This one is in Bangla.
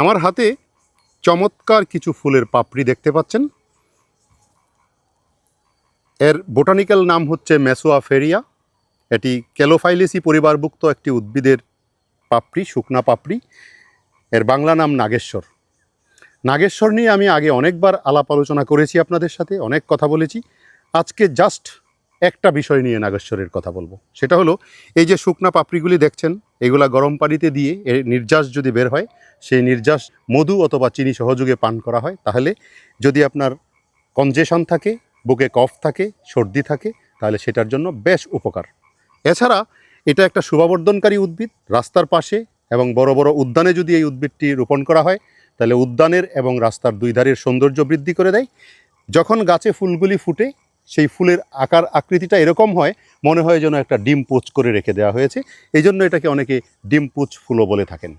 আমার হাতে চমৎকার কিছু ফুলের পাপড়ি দেখতে পাচ্ছেন। এর বোটানিক্যাল নাম হচ্ছে মেসোয়া ফেরিয়া। এটি ক্যালোফাইলেসি পরিবারভুক্ত একটি উদ্ভিদের পাপড়ি, শুকনা পাপড়ি। এর বাংলা নাম নাগেশ্বর। নাগেশ্বর নিয়ে আমি আগে অনেকবার আলাপ আলোচনা করেছি আপনাদের সাথে, অনেক কথা বলেছি। আজকে জাস্ট একটা বিষয় নিয়ে নাগেশ্বরের কথা বলব। সেটা হলো, এই যে শুকনা পাপড়িগুলি দেখছেন, এগুলা গরম পানিতে দিয়ে এর নির্যাস যদি বের হয়, সেই নির্যাস মধু অথবা চিনি সহযোগে পান করা হয়। তাহলে যদি আপনার কনজেশন থাকে, বুকে কফ থাকে, সর্দি থাকে, তাহলে সেটার জন্য বেশ উপকার। এছাড়া, এটা একটা শোভাবর্ধনকারী উদ্ভিদ, রাস্তার পাশে এবং বড় বড় উদ্যানে যদি এই উদ্ভিদটি রোপণ করা হয়, তাহলে উদ্যানের এবং রাস্তার দুই ধারের সৌন্দর্য বৃদ্ধি করে দেয়। যখন গাছে ফুলগুলি ফুটে সেই ফুলের আকার আকৃতিটা এরকম হয়, মনে হয় যেন একটা ডিম পুচ করে রেখে দেওয়া হয়েছে। এই জন্য এটাকে অনেকে ডিম পুচ ফুলও বলে থাকেন।